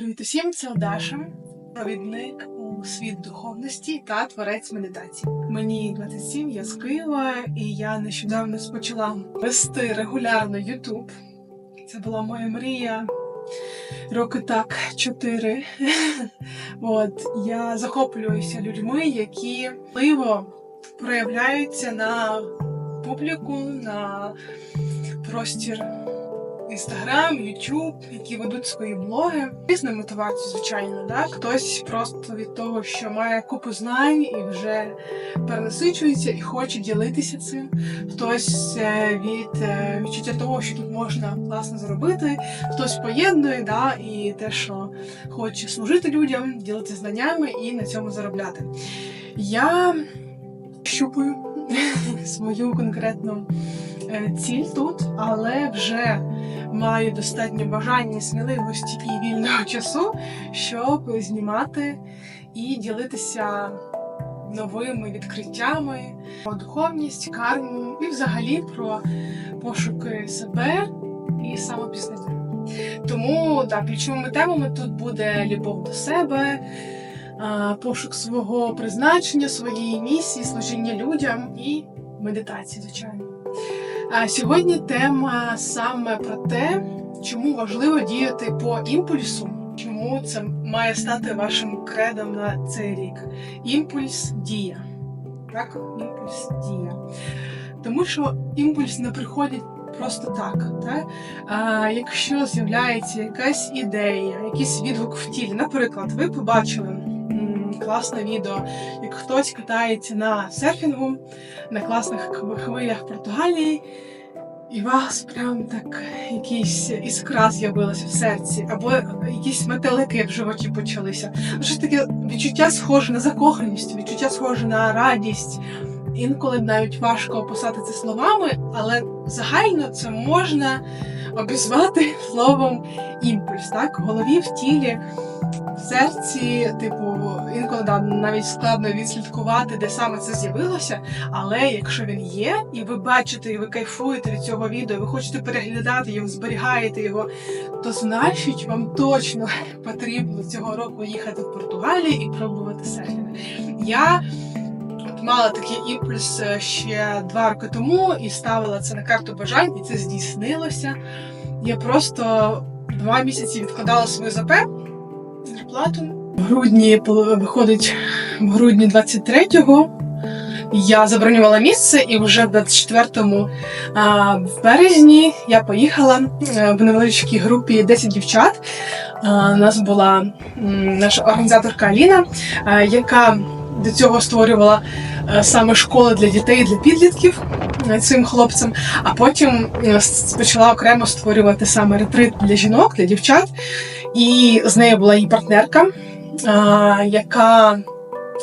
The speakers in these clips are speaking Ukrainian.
Привіт усім, це Одаша, провідник у світ духовності та творець медитації. Мені 27, я з Києва, і я нещодавно почала вести регулярно YouTube. Це була моя мрія роки так чотири. От я захоплююся людьми, які впливо проявляються на публіку, на простір Інстаграм, Ютуб, які ведуть свої блоги. Різна мотивація, звичайно, да? хтось просто від того, що має купу знань і вже перенасичується і хоче ділитися цим. Хтось е, від е, відчуття того, що тут можна класно зробити, хтось поєднує, да? і те, що хоче служити людям, ділитися знаннями і на цьому заробляти. Я щупаю свою конкретну ціль тут, але вже маю достатньо бажання, сміливості і вільного часу, щоб знімати і ділитися новими відкриттями про духовність, карму і взагалі про пошуки себе і самопізнання. Тому так, ключовими темами тут буде любов до себе, пошук свого призначення, своєї місії, служіння людям і медитації, звичайно. А сьогодні тема саме про те, чому важливо діяти по імпульсу, чому це має стати вашим кредом на цей рік. Імпульс дія. Так, імпульс дія. Тому що імпульс не приходить просто так. так? А, якщо з'являється якась ідея, якийсь відгук в тілі, наприклад, ви побачили класне відео, як хтось катається на серфінгу на класних хвилях Португалії, і вас прям так якийсь іскра з'явилася в серці, або якісь метелики в животі почалися. Щось таке відчуття схоже на закоханість, відчуття схоже на радість. Інколи навіть важко описати це словами, але загально це можна обізвати словом імпульс, так? В голові, в тілі, в серці, типу, інколи да, навіть складно відслідкувати, де саме це з'явилося. Але якщо він є, і ви бачите, і ви кайфуєте від цього відео, і ви хочете переглядати його, зберігаєте його, то значить вам точно потрібно цього року їхати в Португалію і пробувати серфінг. Я мала такий імпульс е, ще два роки тому і ставила це на карту бажань, і це здійснилося. Я просто два місяці відкладала свою ЗП зарплату. В грудні виходить в грудні 23-го. Я забронювала місце, і вже в 24-му а, в березні я поїхала е, в невеличкій групі 10 дівчат. У нас була наша організаторка Аліна, яка до цього створювала е, саме школи для дітей для підлітків е, цим хлопцям. А потім почала окремо створювати саме ретрит для жінок, для дівчат. І з нею була її партнерка, яка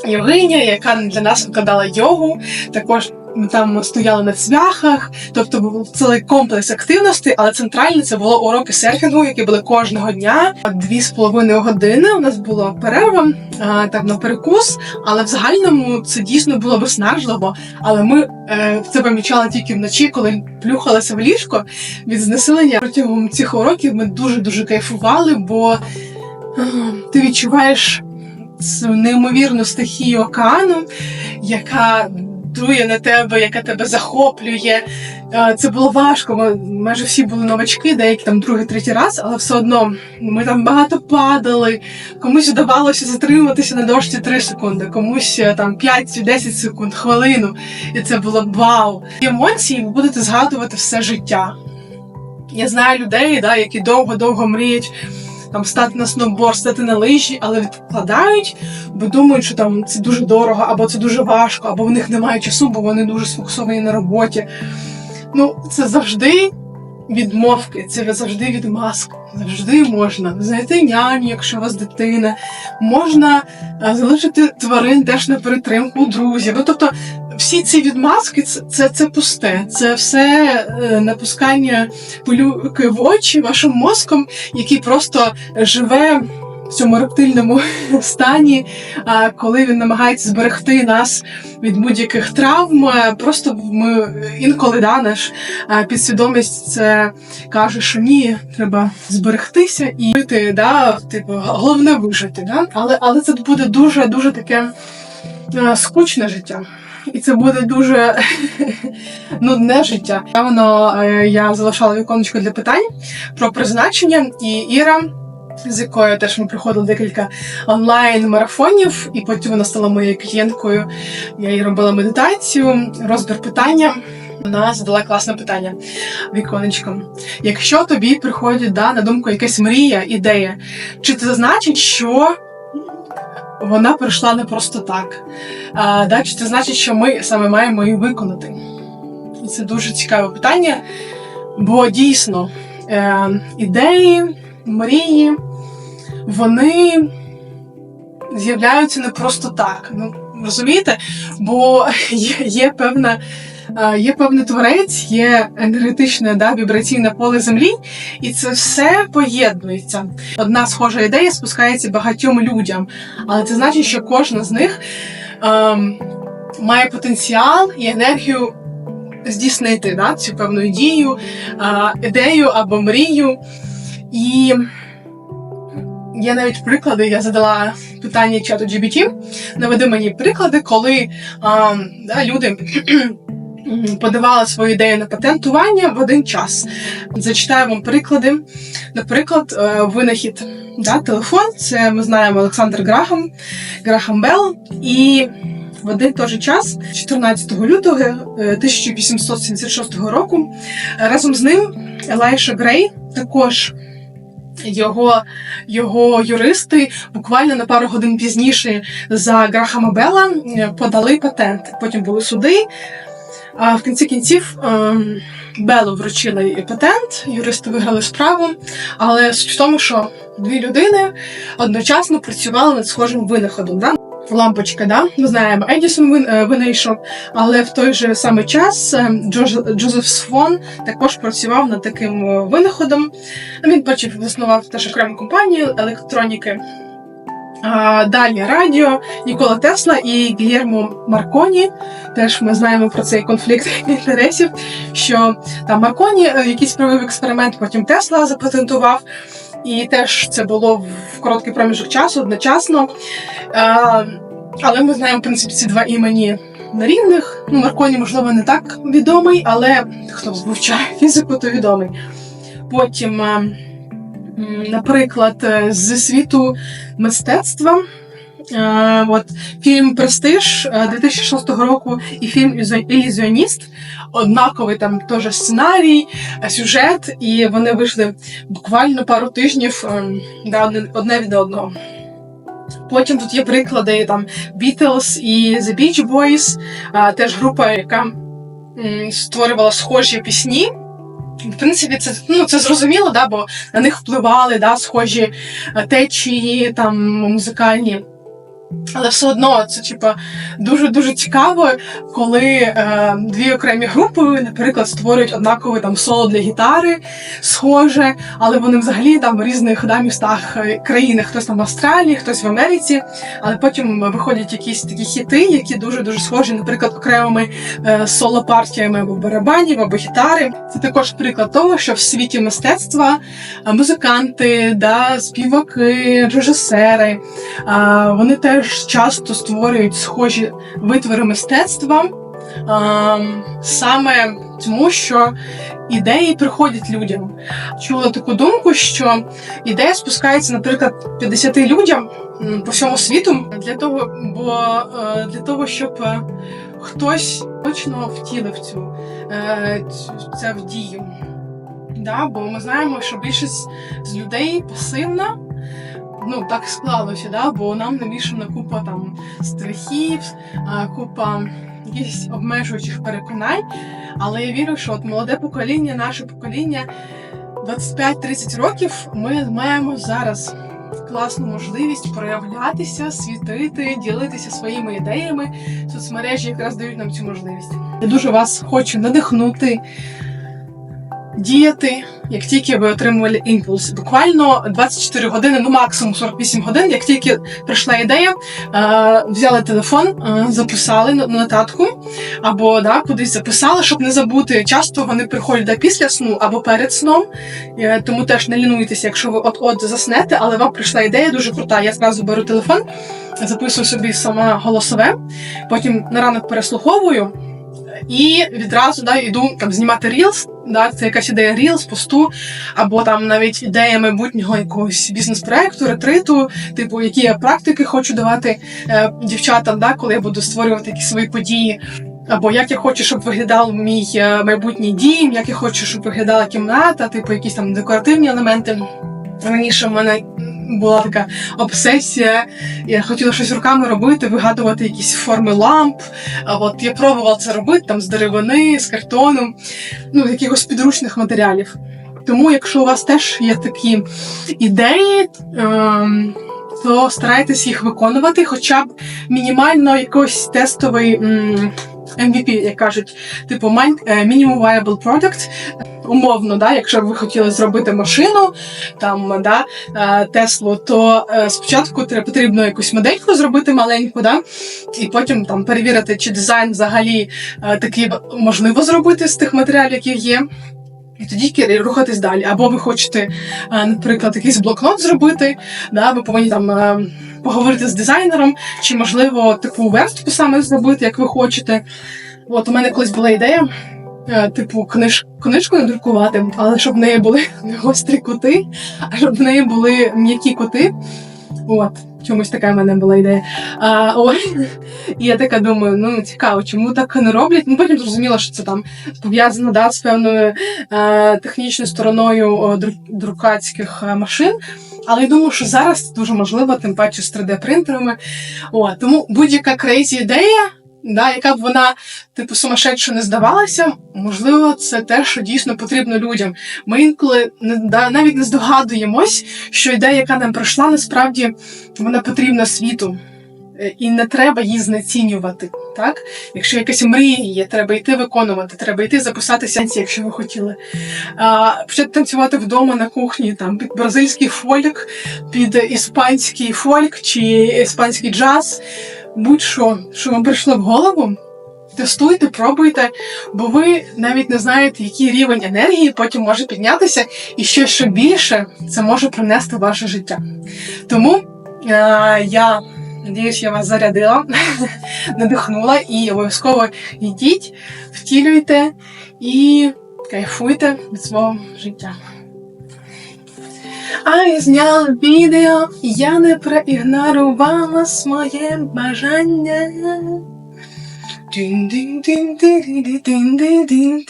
йогиня, яка для нас викладала йогу. Також ми там стояли на цвяхах, тобто був цілий комплекс активностей, але центральне це було уроки серфінгу, які були кожного дня. Дві з половиною години у нас була перерва, а, так на перекус, але в загальному це дійсно було виснажливо. Але ми е, це помічали тільки вночі, коли плюхалися в ліжко від знесилення. Протягом цих уроків ми дуже дуже кайфували, бо ти відчуваєш цю неймовірну стихію океану, яка дує на тебе, яка тебе захоплює. Е, Це було важко. Ми майже всі були новачки, деякі там другий, третій раз, але все одно ми там багато падали. Комусь вдавалося затриматися на дошці 3 секунди, комусь е, там 5-10 секунд, хвилину. І це було вау. Емоції ви будете згадувати все життя. Я знаю людей, да, які довго-довго мріють там стати на сноуборд, стати на лижі, але відкладають, бо думають, що там це дуже дорого, або це дуже важко, або в них немає часу, бо вони дуже сфокусовані на роботі. Ну, це завжди відмовки, це завжди відмазка. Завжди можна знайти няню, якщо у вас дитина, можна е, залишити тварин теж на перетримку друзів. Ну тобто всі ці відмазки це, це, це пусте, це все е, напускання пилюки в очі вашим мозком, який просто живе в цьому рептильному стані, коли він намагається зберегти нас від будь-яких травм. Е, Просто ми інколи да, наш е, підсвідомість це каже, що ні, треба зберегтися і жити, да, типу, головне вижити. Да? Але, але це буде дуже дуже таке скучне життя. І це буде дуже нудне життя. Певно, е, я залишала віконечко для питань про призначення, і Іра, з якою теж ми проходили декілька онлайн-марафонів, і потім вона стала моєю клієнткою. Я їй робила медитацію, розбір питання. Вона задала класне питання віконечком. Якщо тобі приходить да, на думку якась мрія, ідея, чи це значить, що вона прийшла не просто так? А, да, чи це значить, що ми саме маємо її виконати? Це дуже цікаве питання, бо дійсно е, ідеї, мрії, вони з'являються не просто так. Ну, розумієте? Бо є, є певна. Е, Є певний творець, є енергетичне да, вібраційне поле землі, і це все поєднується. Одна схожа ідея спускається багатьом людям, але це значить, що кожна з них ем, має потенціал і енергію здійснити да, цю певну дію, е, ідею або мрію. І є навіть приклади, я задала питання чату GBT, наведи мені приклади, коли а, да, люди м, подавали свою ідею на патентування в один час. Зачитаю вам приклади. Наприклад, е, винахід да, телефон, це ми знаємо Олександр Грахам, Грахам Белл. І в один той же час, 14 лютого е, 1876 року, разом з ним Елайша Грей, також його, його юристи буквально на пару годин пізніше за Грахама Белла е, подали патент. Потім були суди. А в кінці кінців ем, Беллу вручили патент, юристи виграли справу. Але суть в тому, що дві людини одночасно працювали над схожим винаходом. Да? Лампочка, да? ми знаємо, Едісон е, винайшов, але в той же самий час е, Джоз- Джозеф Свон також працював над таким е, винаходом. Він потім заснував теж окрему компанію електроніки. Далі радіо Нікола Тесла і Гільєрмо Марконі. Теж ми знаємо про цей конфлікт інтересів, що там Марконі е, якийсь провів експеримент, потім Тесла запатентував. І теж це було в короткий проміжок часу одночасно. Але ми знаємо, в принципі, ці два імені на рівних. Ну, Марконі, можливо, не так відомий, але хто вивчає фізику, то відомий. Потім, е, наприклад, е, з світу мистецтва. Е, От фільм Престиж е, 2006 року і фільм «Ілюзі- Ілюзіоніст. Однаковий там теж сценарій, е, сюжет, і вони вийшли буквально пару тижнів да, одне- від одного. Потім тут є приклади там Beatles і The Beach Boys, е, теж група, яка створювала схожі пісні. В принципі, це ну це зрозуміло, да, бо на них впливали да, схожі е, течії там музикальні. Але все одно це типа дуже дуже цікаво, коли е, дві окремі групи, наприклад, створюють однакове там соло для гітари, схоже, але вони взагалі там в різних да, містах е, країни, хтось там в Австралії, хтось в Америці, але потім виходять якісь такі хіти, які дуже дуже схожі, наприклад, окремими е, соло-партіями або барабанів, або гітари. Це також приклад того, що в світі мистецтва е, музиканти, да, співаки, режисери. А, Вони теж часто створюють схожі витвори мистецтва а, саме тому, що ідеї приходять людям. Чула таку думку, що ідея спускається, наприклад, 50 людям по всьому світу для того, бо е, для того, щоб е, хтось точно втілив е, цю- це в дію. Да, бо ми знаємо, що більшість з людей пасивна, ну так склалося, да? бо нам намішана купа там страхів, купа якихось обмежуючих переконань. Але я вірю, що от молоде покоління, наше покоління 25-30 років, ми маємо зараз класну можливість проявлятися, світити, ділитися своїми ідеями. Соцмережі якраз дають нам цю можливість. Я дуже вас хочу надихнути діяти, як тільки ви отримували імпульс. Буквально 24 години, ну максимум 48 годин, як тільки прийшла ідея, е, взяли телефон, е, записали на нотатку, або да, кудись записали, щоб не забути. Часто вони приходять після сну або перед сном, е, тому теж не лінуйтеся, якщо ви от-от заснете, але вам прийшла ідея дуже крута. Я зразу беру телефон, записую собі сама голосове, потім на ранок переслуховую. І відразу да, йду там знімати Reels, да, це якась ідея Reels, посту, або там навіть ідея майбутнього якогось бізнес-проекту, ретриту, типу, які я практики хочу давати е, дівчатам, да, коли я буду створювати якісь свої події. Або як я хочу, щоб виглядав мій е, майбутній дім, як я хочу, щоб виглядала кімната, типу якісь там декоративні елементи. Раніше в мене була така обсесія, я хотіла щось руками робити, вигадувати якісь форми ламп. А от я пробувала це робити там з деревини, з картону, ну, якихось підручних матеріалів. Тому, якщо у вас теж є такі ідеї, ем, то старайтесь їх виконувати, хоча б мінімально якийсь тестовий MVP, як кажуть, типу е, Minimum Viable Product. Умовно, да, якщо ви хотіли зробити машину, там да, е, Теслу, то е, спочатку потрібно якусь модельку зробити маленьку, да, і потім там перевірити, чи дизайн взагалі е, такий можливо зробити з тих матеріалів, які є. І тоді рухатись далі. Або ви хочете, наприклад, якийсь блокнот зробити, да, ви повинні там поговорити з дизайнером, чи можливо таку верстку саме зробити, як ви хочете. От у мене колись була ідея, типу, книж, книжку надрукувати, але щоб в неї були не гострі кути, а щоб в неї були м'які кути. От, чомусь така в мене була ідея. А, ой, і я така думаю, ну цікаво, чому так не роблять. Ну потім зрозуміла, що це там пов'язано да, з певною е, технічною стороною друкацьких е, машин. Але я думаю, що зараз це дуже можливо, тим паче з 3D-принтерами. О, тому будь-яка крейзі ідея, да, яка б вона, типу, сумасшедше не здавалася, можливо, це те, що дійсно потрібно людям. Ми інколи не, да, навіть не здогадуємось, що ідея, яка нам прийшла, насправді вона потрібна світу. Е, І не треба її знецінювати. Так? Якщо якась мрія є, треба йти виконувати, треба йти записатися, якщо ви хотіли. А, почати танцювати вдома на кухні, там під бразильський фольк, під іспанський фольк чи іспанський джаз. Будь-що, що вам прийшло в голову. Тестуйте, пробуйте, бо ви навіть не знаєте, який рівень енергії потім може піднятися, і ще що більше це може принести в ваше життя. Тому е, я надіюсь, я вас зарядила, надихнула і обов'язково йдіть, втілюйте і кайфуйте від свого життя. А я зняла відео, я не проігнорувала своє бажання. Дин-дин-дин-дин-дин-дин-дин-дин.